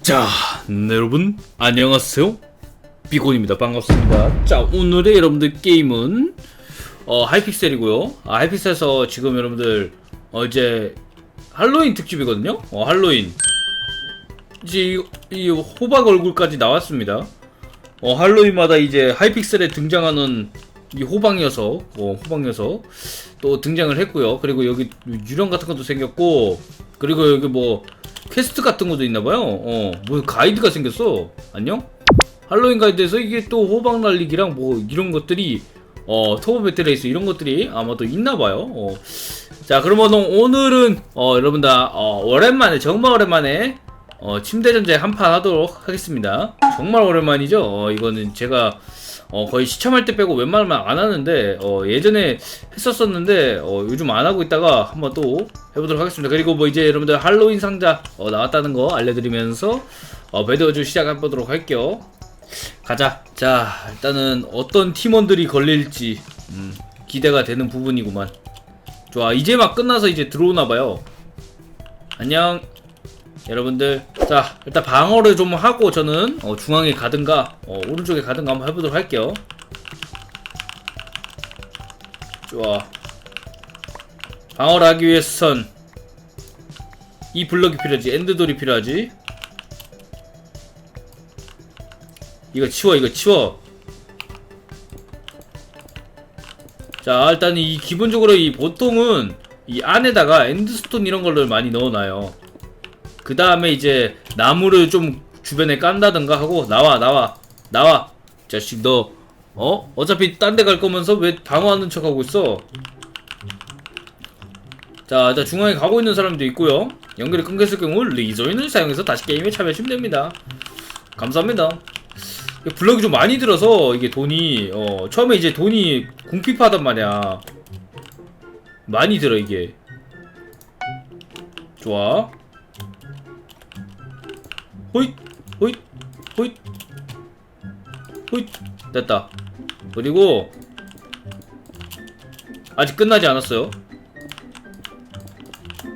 자, 네, 여러분 안녕하세요. 비곤입니다. 반갑습니다. 자, 오늘의 여러분들 게임은 어, 하이픽셀이고요. 아, 하이픽셀에서 지금 여러분들 어, 이제 할로윈 특집이거든요. 어, 할로윈. 이제 이, 이 호박 얼굴까지 나왔습니다. 어, 할로윈마다 이제 하이픽셀에 등장하는 이 호박 녀석, 어, 호박 녀석 또 등장을 했고요. 그리고 여기 유령 같은 것도 생겼고, 그리고 여기 뭐 퀘스트 같은 것도 있나봐요. 어, 뭐 가이드가 생겼어. 안녕? 할로윈 가이드에서 이게 또 호박 날리기랑 뭐 이런 것들이 어, 터보 배틀레이스 이런 것들이 아마 도 있나봐요. 어. 자, 그러면 오늘은 어, 여러분 다 어, 오랜만에 정말 오랜만에 어, 침대 전쟁 한판 하도록 하겠습니다. 정말 오랜만이죠. 어, 이거는 제가 어, 거의 시참할 때 빼고 웬만하면 안 하는데 어, 예전에 했었었는데 어, 요즘 안 하고 있다가 한번 또 해보도록 하겠습니다. 그리고 뭐 이제 여러분들 할로윈 상자 어, 나왔다는 거 알려드리면서 어, 배드워즈 시작해보도록 할게요. 가자. 자, 일단은 어떤 팀원들이 걸릴지 음, 기대가 되는 부분이구만. 좋아, 이제 막 끝나서 이제 들어오나봐요. 안녕. 여러분들 자 일단 방어를 좀 하고 저는 어, 중앙에 가든가 어, 오른쪽에 가든가 한번 해보도록 할게요. 좋아. 방어를 하기 위해선 이 블럭이 필요하지. 엔드돌이 필요하지. 이거 치워 이거 치워. 자 일단 이 기본적으로 이 보통은 이 안에다가 엔드스톤 이런 걸를 많이 넣어놔요 그 다음에 이제 나무를 좀 주변에 깐다든가 하고 나와 나와 나와. 자식 너 어? 어차피 딴 데 갈 거면서 왜 방어하는 척 하고 있어? 자 일단 중앙에 가고 있는 사람도 있고요. 연결이 끊겼을 경우 리조인을 사용해서 다시 게임에 참여하시면 됩니다. 감사합니다. 블럭이 좀 많이 들어서 이게 돈이 어 처음에 이제 돈이 궁핍하단 말이야. 많이 들어 이게. 좋아 호잇 호잇 호잇. 호잇. 됐다. 그리고 아직 끝나지 않았어요.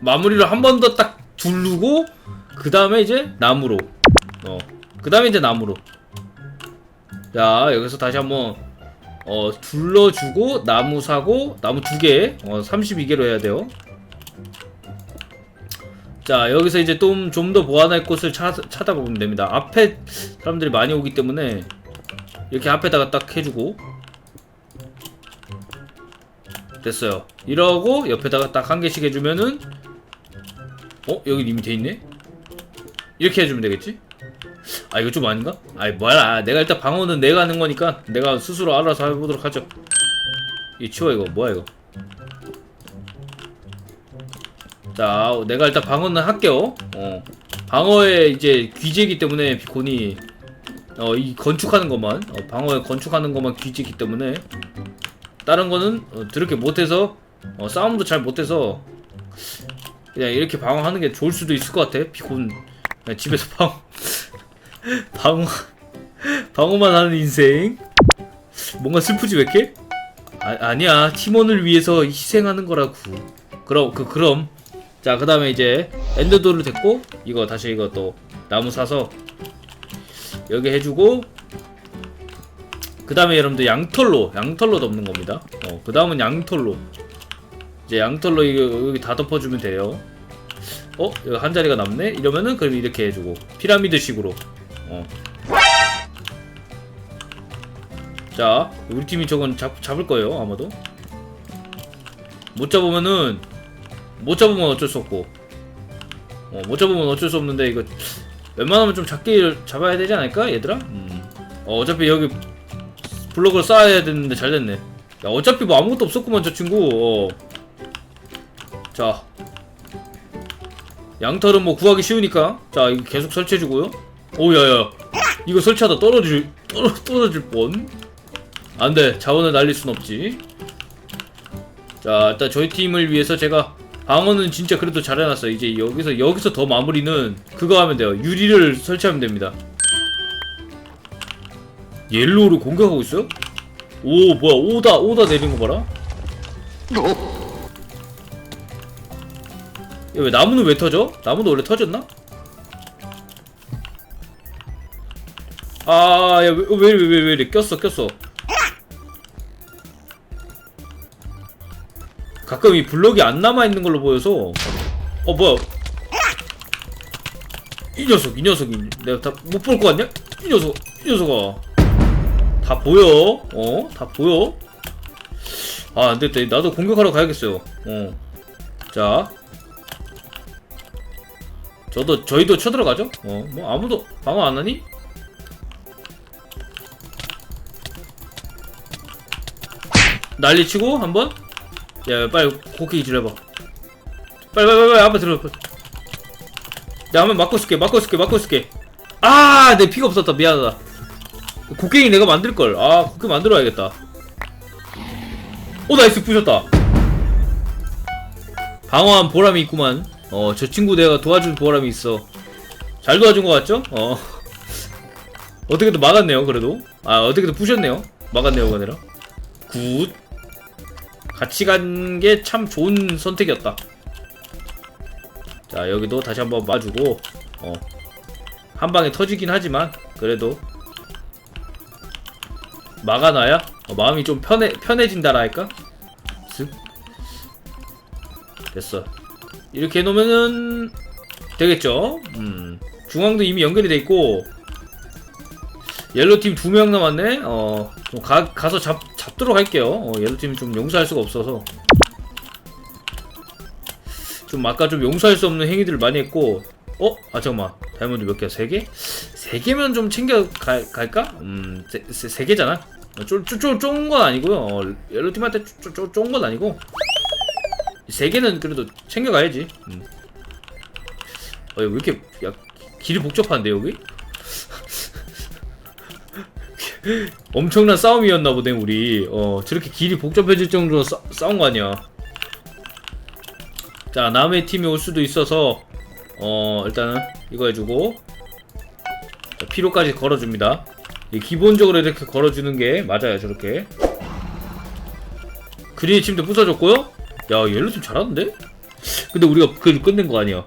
마무리를 한 번 더 딱 두르고 그 다음에 이제 나무로. 어그 다음에 이제 나무로. 자 여기서 다시 한번 어 둘러주고 나무 사고 나무 두개 어 32개로 해야 돼요 자 여기서 이제 좀 좀 더 보완할 곳을 찾, 찾아보면 됩니다 앞에 사람들이 많이 오기 때문에 이렇게 앞에다가 딱 해주고 됐어요 이러고 옆에다가 딱 한 개씩 해주면은 어? 여기 이미 돼있네? 이렇게 해주면 되겠지? 아 이거 좀 아닌가? 아이 뭐야 내가 일단 방어는 내가 하는 거니까 내가 스스로 알아서 해보도록 하죠 이 치워 이거 뭐야 이거 자, 내가 일단 방어는 할게요. 어. 방어에 이제 귀재이기 때문에 비콘이 어, 이 건축하는 것만 어, 방어에 건축하는 것만 귀재이기 때문에 다른 거는 어, 드럽게 못해서 어, 싸움도 잘 못해서 그냥 이렇게 방어하는 게 좋을 수도 있을 것 같아. 비콘 집에서 방 방어 방어만 하는 인생 뭔가 슬프지 왜 이렇게? 아, 아니야 팀원을 위해서 희생하는 거라고. 그럼 그 그럼 자, 그 다음에 이제 엔더도를 됐고, 이거 다시 이거 또 나무 사서 여기 해주고, 그 다음에 여러분들 양털로, 양털로 덮는 겁니다. 어, 그 다음은 양털로. 이제 양털로 이거 여기 다 덮어주면 돼요. 어? 여기 한 자리가 남네? 이러면은 그럼 이렇게 해주고, 피라미드 식으로. 어. 자, 우리 팀이 저건 잡, 잡을 거예요, 아마도. 못 잡으면은 못 잡으면 어쩔 수 없고. 어, 못 잡으면 어쩔 수 없는데 이거 웬만하면 좀 작게 잡아야 되지 않을까 얘들아? 음. 어, 어차피 여기 블록을 쌓아야 되는데 잘 됐네. 야 어차피 뭐 아무것도 없었구만 저 친구. 어. 자. 양털은 뭐 구하기 쉬우니까. 자 이거 계속 설치해주고요. 오야야. 이거 설치하다 떨어질 떨어, 떨어질 뻔. 안돼. 자원을 날릴 순 없지. 자 일단 저희 팀을 위해서 제가 방어는 진짜 그래도 잘 해놨어요. 이제 여기서 여기서 더 마무리는 그거 하면 돼요. 유리를 설치하면 됩니다. 옐로우를 공격하고 있어요? 오 뭐야 오다 오다 내린 거 봐라. 야, 왜 나무는 왜 터져? 나무도 원래 터졌나? 아야왜왜 왜왜왜 이래 꼈어 꼈어 가끔 이 블럭이 안 남아 있는 걸로 보여서. 어 뭐야? 이 녀석 이 녀석이 내가 다 못 볼 것 같냐? 이 녀석 이 녀석아. 다 보여? 어 다 보여? 아 안됐다. 나도 공격하러 가야겠어요. 어자. 저도 저희도 쳐들어가죠? 어 뭐 아무도 방어 안 하니? 난리치고 한번 야 빨리 코끼리 질러봐. 빨리 빨리 빨리 앞에 들어. 내가 한번 막고 쓸게 막고 쓸게 막고 쓸게. 아 내 피가 없었다. 미안하다. 곡괭이 내가 만들걸. 아 곡괭이 만들어야겠다. 오 나이스. 부셨다. 방어한 보람이 있구만. 어 저 친구 내가 도와준 보람이 있어. 잘 도와준 것 같죠? 어. 어떻게든 막았네요 그래도. 아 어떻게든 부셨네요. 막았네요가 아니라. 굿 같이 간 게 참 좋은 선택이었다. 자 여기도 다시 한번 봐주고 어 한방에 터지긴 하지만 그래도 막아놔야? 어, 마음이 좀 편해 편해진다라 할까? 쓱 됐어. 이렇게 해놓으면은 되겠죠? 음. 중앙도 이미 연결이 돼 있고 옐로팀 두 명 남았네 어 좀 가, 가서 잡, 잡도록 할게요 어, 옐로팀 좀 용서할 수가 없어서 좀 아까 좀 용서할 수 없는 행위들을 많이 했고 어? 아 잠깐만 다이아몬드 몇 개야? 세 개? 세 개면 좀 챙겨 가, 갈까? 음, 세, 세, 세 개잖아. 쪼쪼쪼건 아니고요. 어, 옐로팀한테 쪼쪼건 아니고 세 개는 그래도 챙겨 가야지. 음. 어, 왜 이렇게 야 길이 복잡한데 여기? 엄청난 싸움이었나 보네 우리. 어 저렇게 길이 복잡해질 정도로 싸, 싸운 거 아니야? 자 남의 팀이 올 수도 있어서 어 일단은 이거 해주고. 자, 피로까지 걸어줍니다. 이 기본적으로 이렇게 걸어주는 게 맞아요 저렇게. 그린이 팀도 부숴줬고요. 야 옐로팀 잘하는데? 근데 우리가 그걸 끝낸 거 아니야.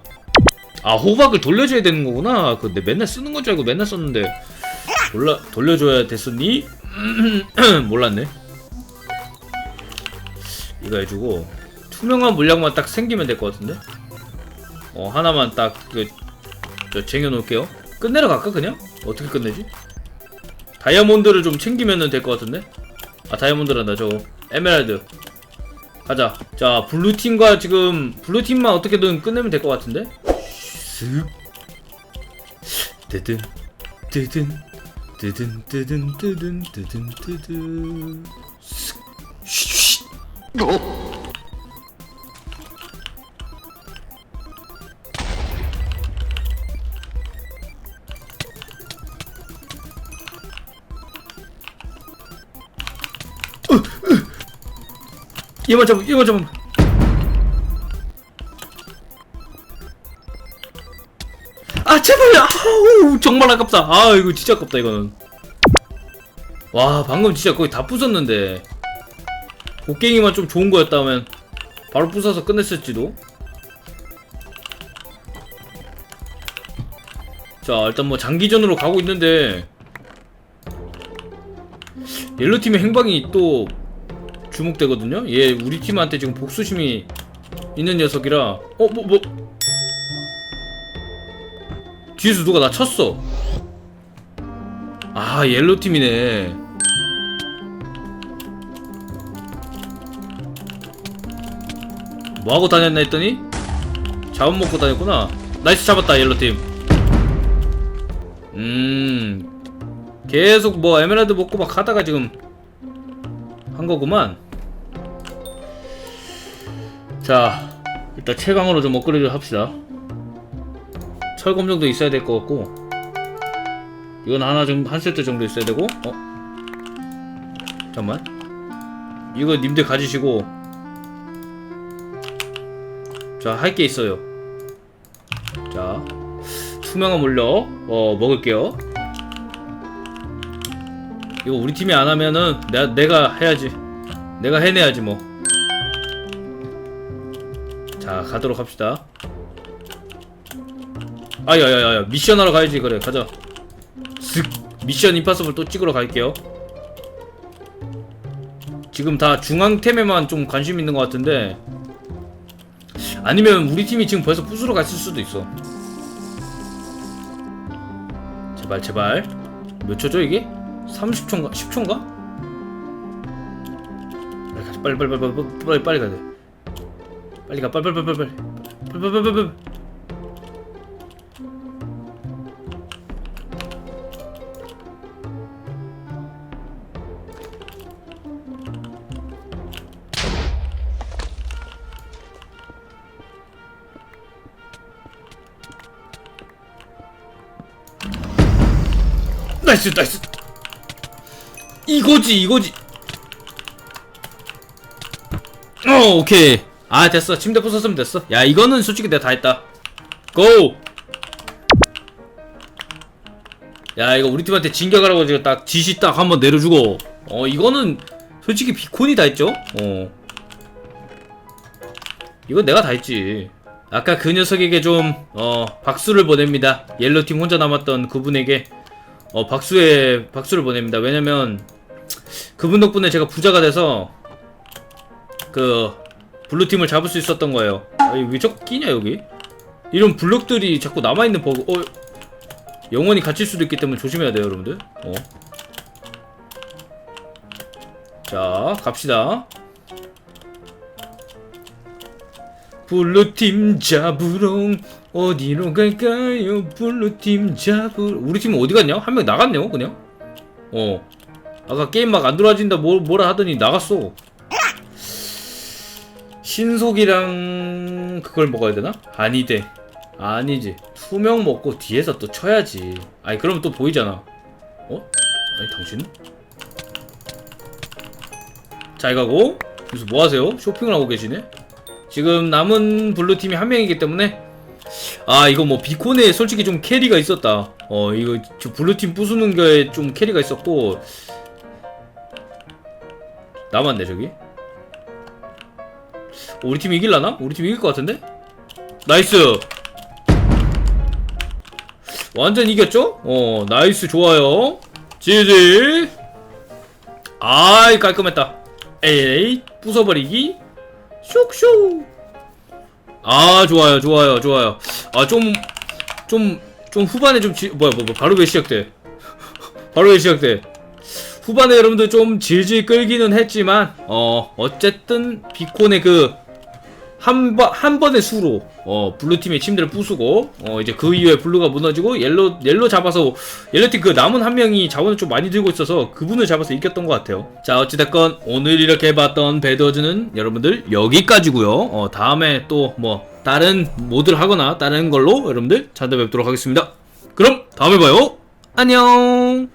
아 호박을 돌려줘야 되는 거구나. 근데 맨날 쓰는 건 줄 알고 맨날 썼는데 몰라 돌려줘야 됐었니? 몰랐네 이거 해주고 투명한 물량만 딱 생기면 될 것 같은데? 어 하나만 딱그 저 쟁여놓을게요 끝내러 갈까 그냥? 어떻게 끝내지? 다이아몬드를 좀 챙기면 될 것 같은데? 아 다이아몬드란다 저거 에메랄드 가자 자 블루팀과 지금 블루팀만 어떻게든 끝내면 될 것 같은데? 쓱 뜨든 뜨든 뜨든 뜨든 뜨든 뜨든 뜨든 쓱 쉬쉬 얘만 잡아 얘만 잡아 제발! 아우 정말 아깝다. 아 이거 진짜 아깝다 이거는. 와 방금 진짜 거의 다 부쉈는데. 곡괭이만 좀 좋은 거였다면 바로 부숴서 끝냈을지도. 자 일단 뭐 장기전으로 가고 있는데. 옐로팀의 행방이 또 주목되거든요. 얘 우리 팀한테 지금 복수심이 있는 녀석이라. 어 뭐 뭐 뒤에서 누가 나 쳤어. 아 옐로 팀이네. 뭐 하고 다녔나 했더니 자원 먹고 다녔구나. 나이스 잡았다 옐로 팀. 음 계속 뭐 에메랄드 먹고 막 하다가 지금 한 거구만. 자, 일단 최강으로 좀 업그레이드 합시다. 철검 정도 있어야 될 것 같고, 이건 하나 좀, 한 세트 정도 있어야 되고, 어? 잠깐만. 이거 님들 가지시고, 자, 할 게 있어요. 자, 투명한 물력, 어, 먹을게요. 이거 우리 팀이 안 하면은 내가 내가 해야지. 내가 해내야지 뭐. 자 가도록 합시다. 아야야야 미션 하러 가야지 그래 가자. 쓱 미션 임파서블 또 찍으러 갈게요 지금 다 중앙템에만 좀 관심 있는 것 같은데 아니면 우리 팀이 지금 벌써 부수러 갔을 수도 있어 제발 제발 몇 초죠 이게? 30초인가? 10초인가? 빨리 가 빨리 빨리 빨리 빨리 빨리 빨리 가야 돼 빨리 가 빨리 빨리 빨리 빨리 빨리 빨리 빨리 빨리 나이스 나이스. 이거지 이거지. 어 오케이. 아 됐어. 침대 부쉈으면 됐어. 야 이거는 솔직히 내가 다 했다. 고! 야 이거 우리 팀한테 진격하라고 지금 딱 지시 딱 한번 내려주고. 어 이거는 솔직히 비콘이 다 했죠? 어. 이건 내가 다 했지. 아까 그 녀석에게 좀 어 박수를 보냅니다. 옐로팀 혼자 남았던 그분에게 어 박수에 박수를 보냅니다. 왜냐면 그분 덕분에 제가 부자가 돼서 그 블루팀을 잡을 수 있었던 거예요. 아니 왜 자꾸 끼냐 여기? 이런 블록들이 자꾸 남아있는 버그 어? 영원히 갇힐 수도 있기 때문에 조심해야 돼요 여러분들. 어. 자 갑시다 블루팀 잡으러 어디로 갈까요 블루팀 잡으러 우리 팀은 어디 갔냐? 한 명 나갔네요 그냥 어 아까 게임 막안 들어와진다 뭐, 뭐라 하더니 나갔어 신속이랑 그걸 먹어야 되나? 아니대 아니지 투명 먹고 뒤에서 또 쳐야지 아니 그러면 또 보이잖아 어? 아니 당신? 잘 가고 무슨 뭐 하세요? 쇼핑을 하고 계시네? 지금 남은 블루팀이 한 명이기 때문에 아 이거 뭐 비콘에 솔직히 좀 캐리가 있었다. 어 이거 저 블루팀 부수는 거에 좀 캐리가 있었고. 남았네 저기. 우리 팀 이길라나? 우리 팀 이길 것 같은데? 나이스! 완전 이겼죠? 어 나이스 좋아요. 지지 아이 깔끔했다. 에이 부숴버리기 슉슉 아 좋아요 좋아요 좋아요. 아좀좀좀 후반에 좀 지, 뭐야 뭐, 뭐 바로 왜 시작돼? 바로 왜 시작돼? 후반에 여러분들 좀 질질 끌기는 했지만 어 어쨌든 비콘의 그 한 번 한 번의 수로 어 블루 팀의 침대를 부수고 어 이제 그 이후에 블루가 무너지고 옐로 옐로 잡아서 옐로 팀 그 남은 한 명이 자원을 좀 많이 들고 있어서 그분을 잡아서 이겼던 것 같아요. 자 어찌됐건 오늘 이렇게 봤던 배드워즈는 여러분들 여기까지고요. 어 다음에 또 뭐 다른 모드를 하거나 다른 걸로 여러분들 찾아뵙도록 하겠습니다. 그럼 다음에 봐요. 안녕.